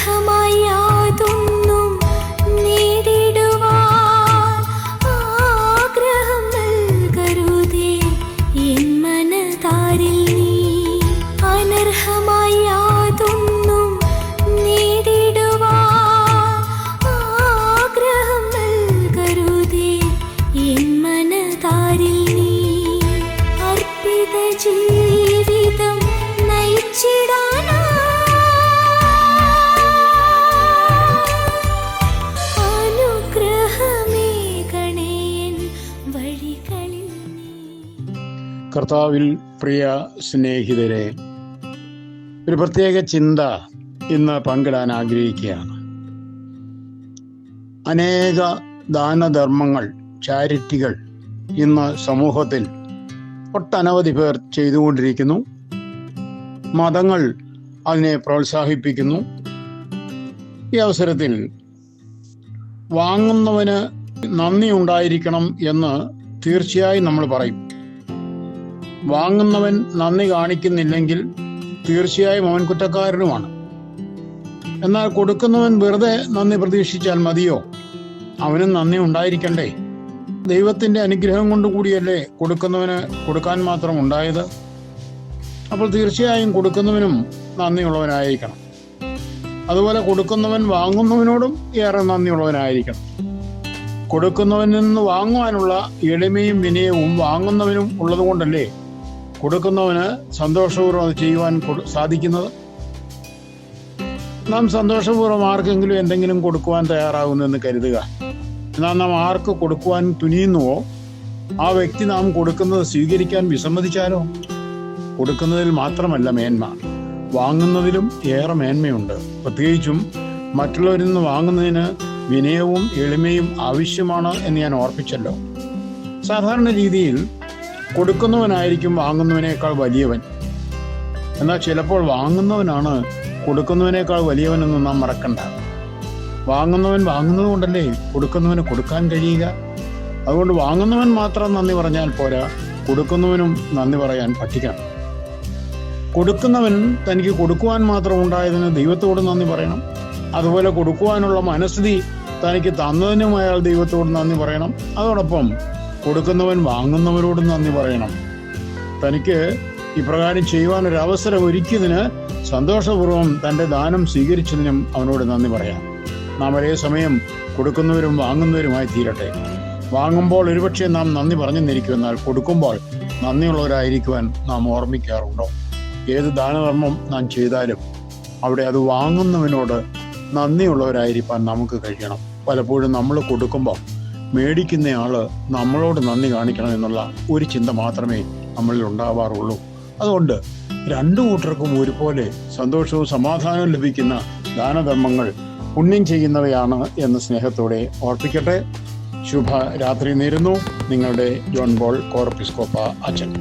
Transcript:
അർഹമായി യാതൊന്നും നേടിടുവാൻ ആഗ്രഹം നൽകരുതേ. എൻ മനതാരിൽ നീ അനർഹമായി യാതൊന്നും നേടിടുവാൻ ആഗ്രഹം നൽകരുതേ. എൻ മനതാരിൽ നീ അർപ്പിത ജീവ കർത്താവിൽ പ്രിയ സ്നേഹിതരെ ഒരു പ്രത്യേക ചിന്ത ഇന്ന് പങ്കിടാൻ ആഗ്രഹിക്കുകയാണ്. അനേക ദാനധർമ്മങ്ങൾ ചാരിറ്റികൾ ഇന്ന് സമൂഹത്തിൽ ഒട്ടനവധി പേർ ചെയ്തുകൊണ്ടിരിക്കുന്നു. മതങ്ങൾ അതിനെ പ്രോത്സാഹിപ്പിക്കുന്നു. ഈ അവസരത്തിൽ വാങ്ങുന്നവന് നന്ദി ഉണ്ടായിരിക്കണം എന്ന് തീർച്ചയായും നമ്മൾ പറയും. വാങ്ങുന്നവൻ നന്ദി കാണിക്കുന്നില്ലെങ്കിൽ തീർച്ചയായും അവൻ കുറ്റക്കാരനുമാണ്. എന്നാൽ കൊടുക്കുന്നവൻ വെറുതെ നന്ദി പ്രതീക്ഷിച്ചാൽ മതിയോ? അവനും നന്ദി ഉണ്ടായിരിക്കണ്ടേ? ദൈവത്തിന്റെ അനുഗ്രഹം കൊണ്ട് കൂടിയല്ലേ കൊടുക്കുന്നവന് കൊടുക്കാൻ മാത്രം ഉണ്ടായത്? അപ്പോൾ തീർച്ചയായും കൊടുക്കുന്നവനും നന്ദിയുള്ളവനായിരിക്കണം. അതുപോലെ കൊടുക്കുന്നവൻ വാങ്ങുന്നവനോടും ഏറെ നന്ദിയുള്ളവനായിരിക്കണം. കൊടുക്കുന്നവനിൽ നിന്ന് വാങ്ങുവാനുള്ള എളിമയും വിനയവും വാങ്ങുന്നവനും ഉള്ളതുകൊണ്ടല്ലേ കൊടുക്കുന്നവന് സന്തോഷപൂർവം ചെയ്യുവാൻ സാധിക്കുന്നത്? നാം സന്തോഷപൂർവം ആർക്കെങ്കിലും എന്തെങ്കിലും കൊടുക്കുവാൻ തയ്യാറാകുന്നു എന്ന് കരുതുക. എന്നാൽ നാം ആർക്ക് കൊടുക്കുവാൻ തുനിയുന്നുവോ ആ വ്യക്തി നാം കൊടുക്കുന്നത് സ്വീകരിക്കാൻ വിസമ്മതിച്ചാലോ? കൊടുക്കുന്നതിൽ മാത്രമല്ല മേന്മ. വാങ്ങുന്നതിലും ഏറെ മേന്മയുണ്ട്. പ്രത്യേകിച്ചും മറ്റുള്ളവരിൽ നിന്ന് വാങ്ങുന്നതിന് വിനയവും എളിമയും ആവശ്യമാണ് എന്ന് ഞാൻ ഓർപ്പിച്ചല്ലോ. സാധാരണ രീതിയിൽ കൊടുക്കുന്നവനായിരിക്കും വാങ്ങുന്നവനേക്കാൾ വലിയവൻ. എന്നാൽ ചിലപ്പോൾ വാങ്ങുന്നവനാണ് കൊടുക്കുന്നവനേക്കാൾ വലിയവനെന്ന് നാം മറക്കണ്ട. വാങ്ങുന്നവൻ വാങ്ങുന്നത് കൊണ്ടല്ലേ കൊടുക്കുന്നവന് കൊടുക്കാൻ കഴിയുക? അതുകൊണ്ട് വാങ്ങുന്നവൻ മാത്രം നന്ദി പറഞ്ഞാൽ പോരാ കൊടുക്കുന്നവനും നന്ദി പറയാൻ പഠിക്കണം കൊടുക്കുന്നവൻ തനിക്ക് കൊടുക്കുവാൻ മാത്രം ഉണ്ടായതിന് ദൈവത്തോട് നന്ദി പറയണം. അതുപോലെ കൊടുക്കുവാനുള്ള മനസ്ഥിതി തനിക്ക് തന്നതിനും അയാൾ ദൈവത്തോട് നന്ദി പറയണം. അതോടൊപ്പം കൊടുക്കുന്നവൻ വാങ്ങുന്നവരോട് നന്ദി പറയണം. തനിക്ക് ഇപ്രകാരം ചെയ്യുവാൻ ഒരു അവസരം ഒരുക്കിയതിന് സന്തോഷപൂർവം തന്റെ ദാനം സ്വീകരിച്ചതിനും അവനോട് നന്ദി പറയാം. നാം ഒരേ സമയം കൊടുക്കുന്നവരും വാങ്ങുന്നവരുമായി തീരട്ടെ. വാങ്ങുമ്പോൾ ഒരുപക്ഷെ നാം നന്ദി പറഞ്ഞെന്നിരിക്കും എന്നാൽ കൊടുക്കുമ്പോൾ നന്ദിയുള്ളവരായിരിക്കുവാൻ നാം ഓർമ്മിക്കാറുണ്ടോ? ഏത് ദാനധർമ്മം നാം ചെയ്താലും അവിടെ അത് വാങ്ങുന്നവനോട് നന്ദിയുള്ളവരായിരിക്കാൻ നമുക്ക് കഴിയണം. പലപ്പോഴും നമ്മൾ കൊടുക്കുമ്പോൾ മേടിക്കുന്നയാൾ നമ്മളോട് നന്ദി കാണിക്കണം എന്നുള്ള ഒരു ചിന്ത മാത്രമേ നമ്മളിൽ ഉണ്ടാവാറുള്ളൂ. അതുകൊണ്ട് രണ്ടു കൂട്ടർക്കും ഒരുപോലെ സന്തോഷവും സമാധാനവും ലഭിക്കുന്ന ദാനധർമ്മങ്ങൾ പുണ്യം ചെയ്യുന്നവയാണ് എന്ന് സ്നേഹത്തോടെ ഓർപ്പിക്കട്ടെ. ശുഭരാത്രി നേരുന്നു. നിങ്ങളുടെ ജോൺ ബോൾ കോർപ്പിസ്കോപ്പ അച്ഛൻ.